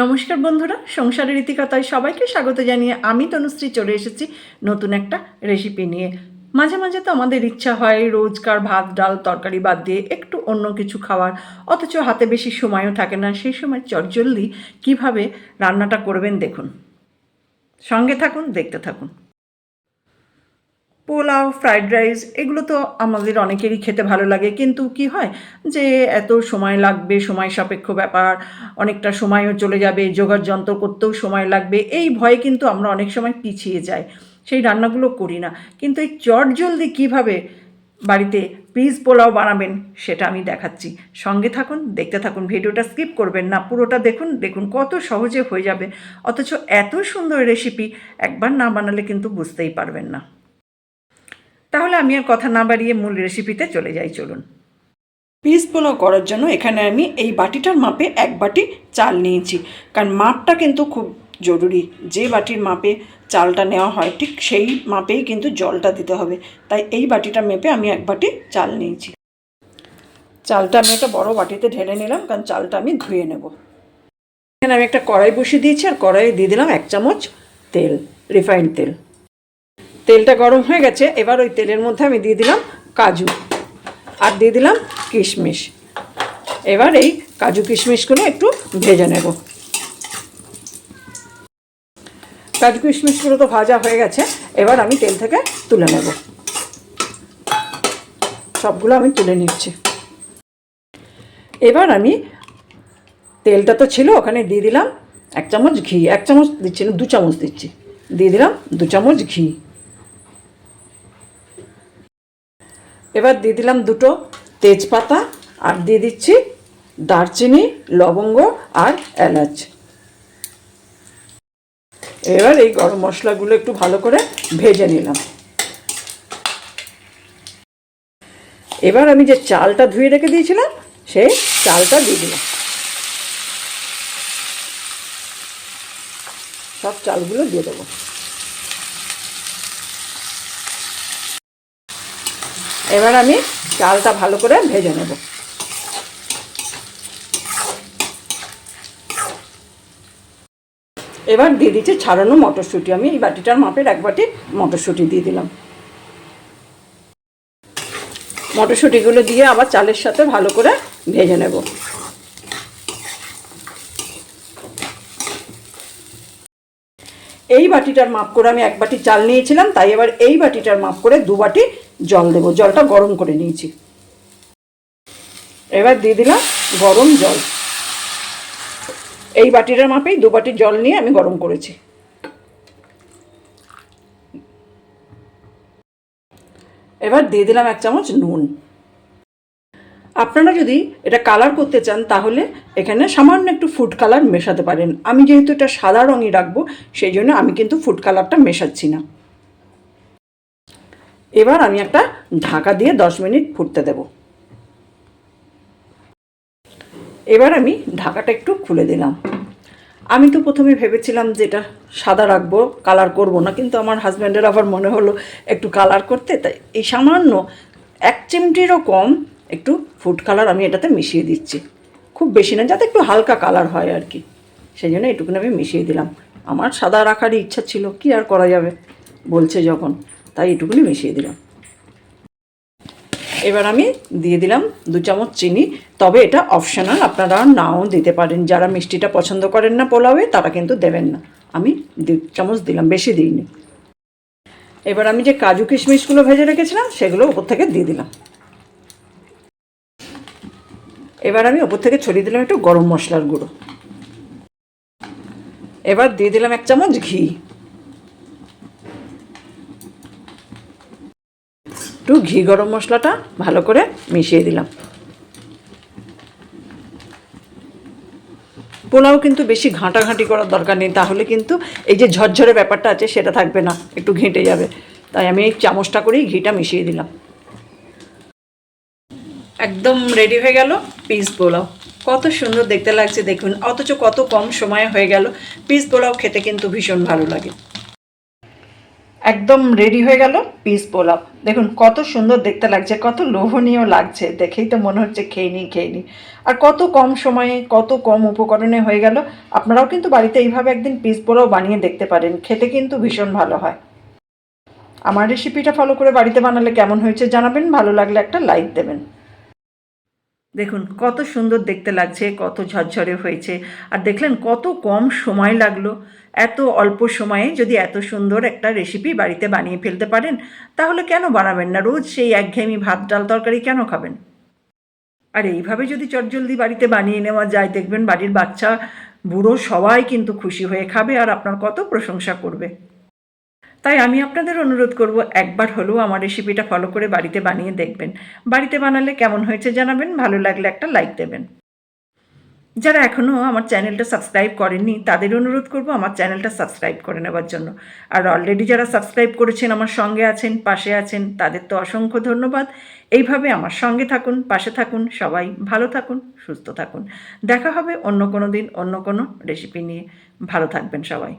নমস্কার বন্ধুরা, সংসারের ইতিকথায় সবাইকে স্বাগত জানিয়ে আমি তনুশ্রী চলে এসেছি নতুন একটা রেসিপি নিয়ে। মাঝে মাঝে তো আমাদের ইচ্ছা হয় রোজকার ভাত, ডাল, তরকারি বাদ দিয়ে একটু অন্য কিছু খাওয়ার। অথচ হাতে বেশি সময়ও থাকে না, সেই সময় চটজলদি কীভাবে রান্নাটা করবেন দেখুন। সঙ্গে থাকুন, দেখতে থাকুন। পোলাও ফ্রাইড রাইস এগুলো তো আমাদের অনেকেরই খেতে ভালো লাগে। কিন্তু কি হয় যে এত সময় লাগবে, সময় সাপেক্ষ ব্যাপার, অনেকটা সময়ও চলে যাবে জোগাড় যন্ত্র করতেও সময় লাগবে। এই ভয়ে কিন্তু আমরা অনেক সময় পিছিয়ে যাই। সেই রান্নাগুলো করি না। কিন্তু এই চট জলদি কীভাবে বাড়িতে পিস পোলাও বানাবেন সেটা আমি দেখাচ্ছি। সঙ্গে থাকুন, দেখতে থাকুন, ভিডিওটা স্কিপ করবেন না। পুরোটা দেখুন দেখুন কত সহজে হয়ে যাবে। অথচ এত সুন্দর রেসিপি একবার না বানালে কিন্তু বুঝতেই পারবেন না। তাহলে আমি আর কথা না বাড়িয়ে মূল রেসিপিতে চলে যাই, চলুন। পিস পোলাও করার জন্য এখানে আমি এই বাটিটার মাপে এক বাটি চাল নিয়েছি। কারণ মাপটা কিন্তু খুব জরুরি। যে বাটির মাপে চালটা নেওয়া হয়, ঠিক সেই মাপেই কিন্তু জলটা দিতে হবে। তাই এই বাটিটা মেপে আমি এক বাটি চাল নিয়েছি। চালটা আমি একটা বড় বাটিতে ঢেলে নিলাম, কারণ চালটা আমি ধুয়ে নেব। এখানে আমি একটা কড়াই বসিয়ে দিয়েছি, আর কড়াইয়ে দিয়ে দিলাম এক চামচ তেল রিফাইন্ড তেল। তেলটা গরম হয়ে গেছে, এবার ওই তেলের মধ্যে আমি দিয়ে দিলাম কাজু আর দিয়ে দিলাম কিশমিশ। এবার এই কাজু কিশমিশগুলো একটু ভেজে নেব। কাজু কিশমিশগুলো তো ভাজা হয়ে গেছে, এবার আমি তেল থেকে তুলে নেব। সবগুলো আমি তুলে নিচ্ছি। এবার আমি তেলটা তো ছিল, ওখানে দিয়ে দিলাম এক চামচ ঘি, এক চামচ দিচ্ছি না, দু চামচ দিচ্ছি। দিয়ে দিলাম দু চামচ ঘি। এবার দিয়ে দিলাম দুটো তেজপাতা আর দিয়ে দিচ্ছি দারচিনি, লবঙ্গ আর এলাচ। এবার এই গরম মশলাগুলো একটু ভালো করে ভেজে নিলাম। এবার আমি যে চালটা ধুয়ে রেখে দিয়েছিলাম, সেই চালটা দিয়ে দিলাম। সব চালগুলো দিয়ে দেবো। এবার আমি চালটা ভালো করে ভেজে নেব। এবার দিয়ে দিচ্ছি ছাড়ানো মটরশুঁটি। আমি এই বাটিটার মাপের এক বাটি মটরশুঁটি দিয়ে দিলাম। মটরশুঁটিগুলো দিয়ে আবার চালের সাথে ভালো করে ভেজে নেব। এই বাটিটার মাপ করে আমি এক বাটি চাল নিয়েছিলাম, তাই এবার এই বাটিটার মাপ করে দু বাটি জল দেবো। জলটা গরম করে নিয়েছি। এবার দিয়ে দিলাম গরম জল। এই বাটিটার মাপেই দু বাটি জল নিয়ে আমি গরম করেছি। এবার দিয়ে দিলাম এক চামচ নুন। আপনারা যদি এটা কালার করতে চান, তাহলে এখানে সামান্য একটু ফুড কালার মেশাতে পারেন। আমি যেহেতু এটা সাদা রঙই রাখব, সেই জন্য আমি কিন্তু ফুড কালারটা মেশাচ্ছি না। এবার আমি একটা ঢাকা দিয়ে দশ মিনিট ফুটতে দেব। এবার আমি ঢাকাটা একটু খুলে দিলাম। আমি তো প্রথমে ভেবেছিলাম যে এটা সাদা রাখব কালার করব না, কিন্তু আমার হাজব্যান্ডের আবার মনে হলো একটু কালার করতে, তাই এই সামান্য এক চিমটিরও কম একটু ফুড কালার আমি এটাতে মিশিয়ে দিচ্ছি। খুব বেশি না, যাতে একটু হালকা কালার হয় আর কি। সেই জন্য এটুকুনি আমি মিশিয়ে দিলাম। আমার সাদা রাখারই ইচ্ছা ছিল, কি আর করা যাবে? বলছে যখন। তাই এটুকুনি মিশিয়ে দিলাম। এবার আমি দিয়ে দিলাম দু চামচ চিনি। তবে এটা অপশনাল আপনারা নাও দিতে পারেন। যারা মিষ্টিটা পছন্দ করেন না পোলাওয়ে, তারা কিন্তু দেবেন না। আমি দু চামচ দিলাম, বেশি দিইনি। এবার আমি যে কাজু কিশমিশগুলো ভেজে রেখেছিলাম, সেগুলো ওপর থেকে দিয়ে দিলাম। এবার আমি ওপর থেকে ছড়িয়ে দিলাম একটু গরম মশলার গুঁড়ো। এবার দিয়ে দিলাম এক চামচ ঘি। একটু ঘি গরম মশলাটা ভালো করে মিশিয়ে দিলাম। পোলাও কিন্তু বেশি ঘাঁটাঘাঁটি করার দরকার নেই, তাহলে কিন্তু এই যে ঝরঝরে ব্যাপারটা আছে সেটা থাকবে না, একটু ঘেঁটে যাবে। তাই আমি এই চামচটা করেই ঘিটা মিশিয়ে দিলাম। একদম রেডি হয়ে গেল পিস পোলাও। কত সুন্দর দেখতে লাগছে, দেখুন। অথচ কত কম সময়ে হয়ে গেল। পিস পোলাও খেতে কিন্তু ভীষণ ভালো লাগে। একদম রেডি হয়ে গেল পিস পোলাও। দেখুন, কত সুন্দর দেখতে লাগছে, কত লোভনীয় লাগছে, দেখেই তো মনে হচ্ছে খেয়ে নিই খেয়ে নিই। আর কত কম সময়ে, কত কম উপকরণে হয়ে গেল, আপনারাও কিন্তু বাড়িতে এইভাবে একদিন পিস পোলাও বানিয়ে দেখতে পারেন, খেতে কিন্তু ভীষণ ভালো হয়। আমার রেসিপিটা ফলো করে বাড়িতে বানালে কেমন হয়েছে জানাবেন, ভালো লাগলে একটা লাইক দেবেন। দেখুন, কত সুন্দর দেখতে লাগছে, কত ঝরঝরে হয়েছে। আর দেখলেন কত কম সময় লাগল। এত অল্প সময়ে যদি এত সুন্দর একটা রেসিপি বাড়িতে বানিয়ে ফেলতে পারেন, তাহলে কেন বানাবেন না? রোজ সেই একঘেয়েমি ভাত, ডাল, তরকারি কেন খাবেন? আর এইভাবে যদি চটজলদি বাড়িতে বানিয়ে নেওয়া যায়, দেখবেন বাড়ির বাচ্চা, বুড়ো সবাই কিন্তু খুশি হয়ে খাবে আর আপনার কত প্রশংসা করবে। তাই আমি আপনাদের অনুরোধ করব, একবার হলেও আমার রেসিপিটা ফলো করে বাড়িতে বানিয়ে দেখবেন। বাড়িতে বানালে কেমন হয়েছে জানাবেন, ভালো লাগলে একটা লাইক দেবেন। যারা এখনও আমার চ্যানেলটা সাবস্ক্রাইব করেননি, তাদের অনুরোধ করব আমার চ্যানেলটা সাবস্ক্রাইব করে নেওয়ার জন্য। আর অলরেডি যারা সাবস্ক্রাইব করেছেন, আমার সঙ্গে আছেন, পাশে আছেন, তাদের তো অসংখ্য ধন্যবাদ। এইভাবে আমার সঙ্গে থাকুন, পাশে থাকুন, সবাই ভালো থাকুন, সুস্থ থাকুন। দেখা হবে অন্য কোনো দিন অন্য কোনো রেসিপি নিয়ে। ভালো থাকবেন সবাই।